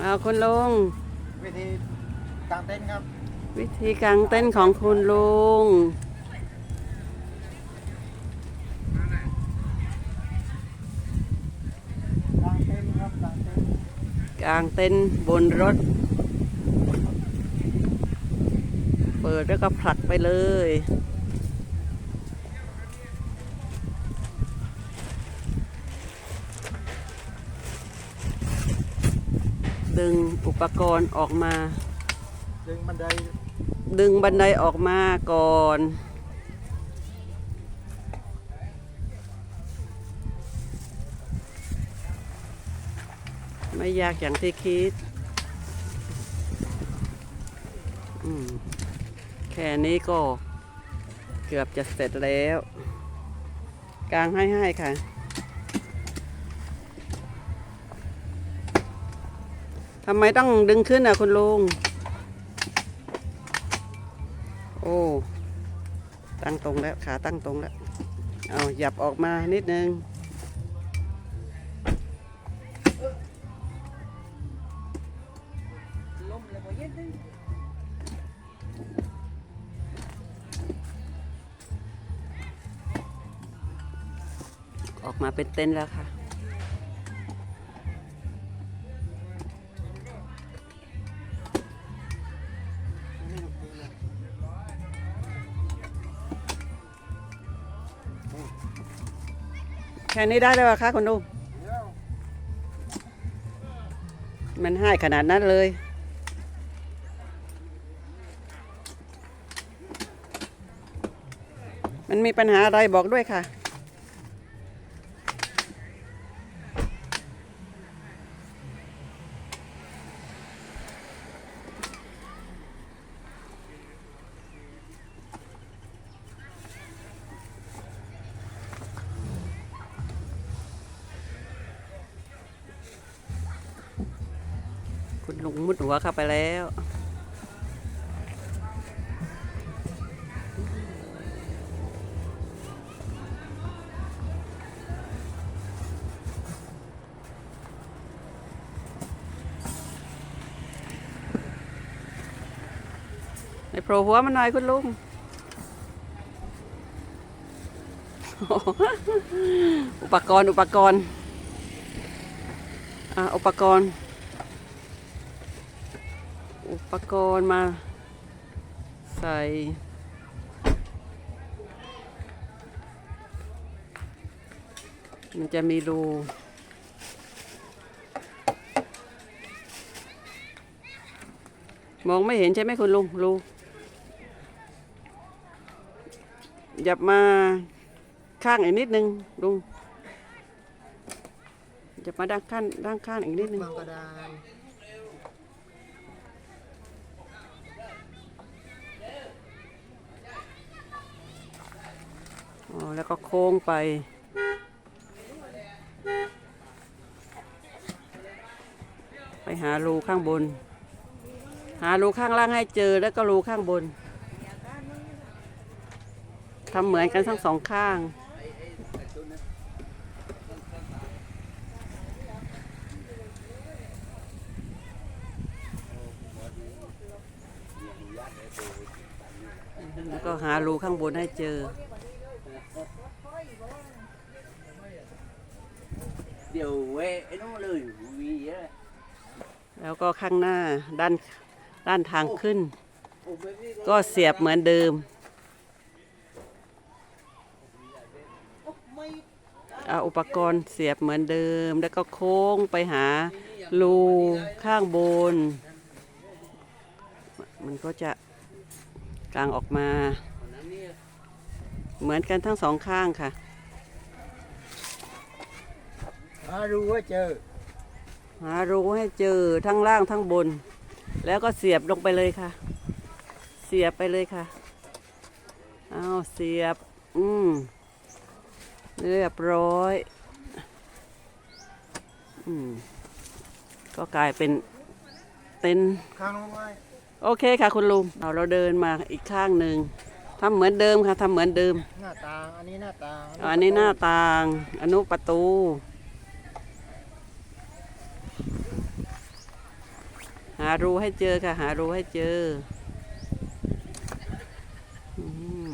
เอาคุณลุง วิธีกางเต็นท์ครับ วิธีกางเต้นท์ของคุณลุง กางเต็นท์ครับ กางเต็นท์กางเต้นท์บนรถ เปิดแล้วก็ผลักไปเลย ดึงอุปกรณ์ออกมา ดึงบันไดดึงบันไดออกมาก่อน ไม่ยากอย่างที่คิด แค่นี้ก็เกือบจะเสร็จแล้ว กลางให้ให้ค่ะ ทำไมต้องดึงขึ้นอะคุณลุง โอ้ ตั้งตรงแล้ว ขาตั้งตรงแล้ว เอาหยับออกมานิดนึง ออกมาเป็นเต็นแล้วค่ะ ค่นี้ได้แล้วคะคุณลุงมันให้ขนาดนั้นเลย มันมีปัญหาอะไรบอกด้วยค่ะ คุณลุงมุดหัวเข้าไปแล้วในโผล่หัวมันหน่อยคุณลุงอุปกรณ์อุปกรณ์อ่าอุปกรณ์ ปกรณ์มาใส่มันจะมีรูมองไม่เห็นใช่ไหมคุณลุงรูหยับมาข้างอีกนิดนึงลุงหยับมาด้านข้างด้านข้างอีกนิดนึง บางกระดาน อ๋อ แล้วก็โค้งไป ไปหารูข้างบน หารูข้างล่างให้เจอแล้วก็รูข้างบนทำเหมือนกันทั้งสองข้างแล้วก็หารูข้างบนให้เจอ điều quê nó lười vì á แล้วก็ข้างหน้าด้านด้านทางขึ้น ก็เสียบเหมือนเดิมเอาอุปกรณ์เสียบเหมือนเดิม แล้วก็โค้งไปหารูข้างบน มันก็จะกลางออกมา เหมือนกันทั้งสองข้างค่ะ หารู้ว่าเจอ หารูให้เจอทั้งล่างทั้งบน แล้วก็เสียบลงไปเลยค่ะ เสียบไปเลยค่ะเอาเสียบ อืมเรียบร้อย อืมก็กลายเป็นเต็นท์ข้างนู้นไว้โอเคค่ะคุณลุงเราเราเดินมาอีกข้างหนึ่งทำเหมือนเดิมค่ะทำเหมือนเดิมหน้าต่าง อันนี้หน้าต่างอันนี้หน้าต่างอันนู้นประตูารูให้เจอค่ะ หารูให้เจออืม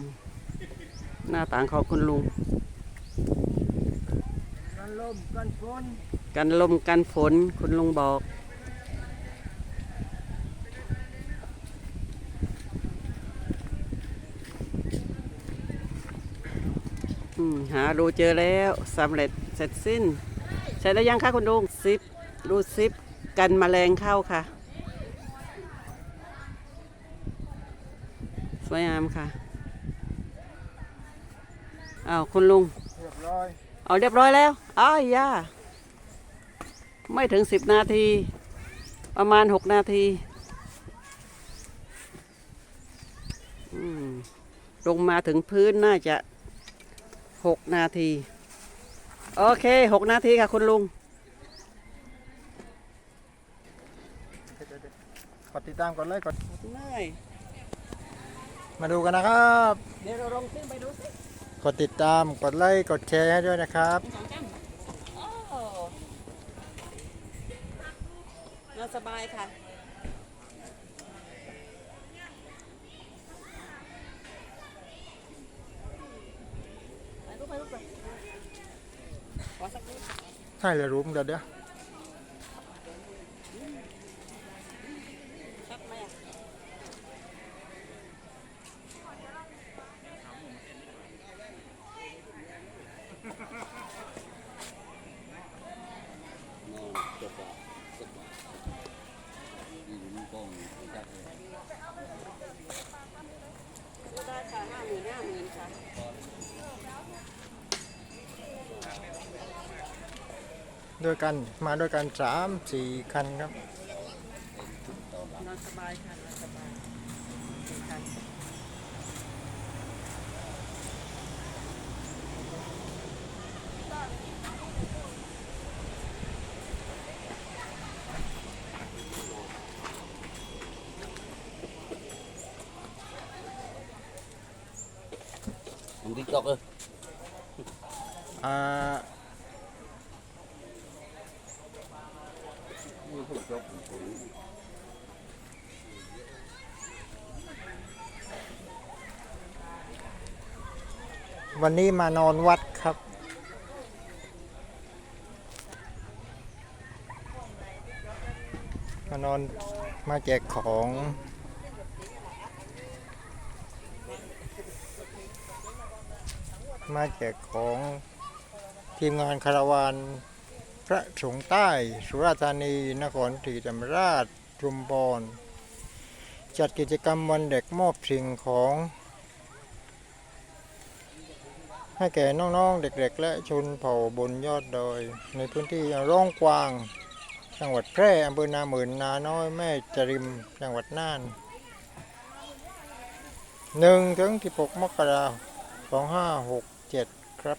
หน้าต่างของคุณลุง กันลมกันฝน กันลมกันฝนคุณลุงบอกอืมหารูเจอแล้วสำเร็จเสร็จสิ้น ใช่แล้วยังคะคุณลุงซิปรูซิปกันแมลงเข้าค่ะ วยงามค่ะอ้าวคุณลุงเรียบร้อยเอาเรียบร้อยแล้วอ้ายย่าไม่ถึงสิบนาที ประมาณหกนาทีอืมลงมาถึงพื้นน่าจะหกนาที โอเคหกนาทีค่ะคุณลุงกดติดตามกดไลค์กดเหนื่อย มาดูกันนะครับเดี๋ยวเราลงขึ้นไปดูสิกดติดตามกดไลค์กดแชร์ให้ด้วยนะครับโอ้น่าสบายค่ะไปลูกไปลูกไปขอสักนิดใช่เลยรู้มันเดี๋ยวเดี๋ยว ชักไหมอะ ได้ค่ะห้าหมื่นห้าหมื่น คะด้วยกันมาด้วยกันสามสี่คันครับ นอนสบายค่ะนอนสบายสี่คัน ลงติ๊กต็อกเอออ่าวันนี้มานอนวัดครับ มานอนมาแจกของ มาแจกของทีมงานคาราวานพระสงฆ์ใต้ สุราษฎร์ธานี นครศรีธรรมราชชุมพรจัดกิจกรรมวันเด็กมอบสิ่งของ ให้แก่น้องๆ เด็กๆ และชนเผ่าบนยอดดอย ในพื้นที่ร่องกวาง จังหวัดแพร่อำเภอนาหมื่นนาน้อยแม่จริมจังหวัดน่านหนึ่งถึงที่หกมกรา สองห้าหกเจ็ดครับ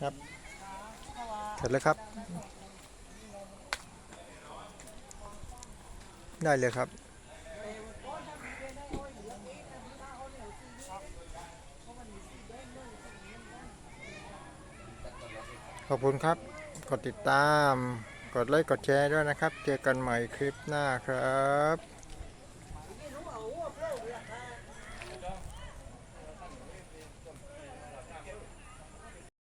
ครับ เสร็จแล้วครับ ได้เลยครับขอบคุณครับ กดติดตาม กดไลค์ กดแชร์ด้วยนะครับ เจอกันใหม่คลิปหน้าครับ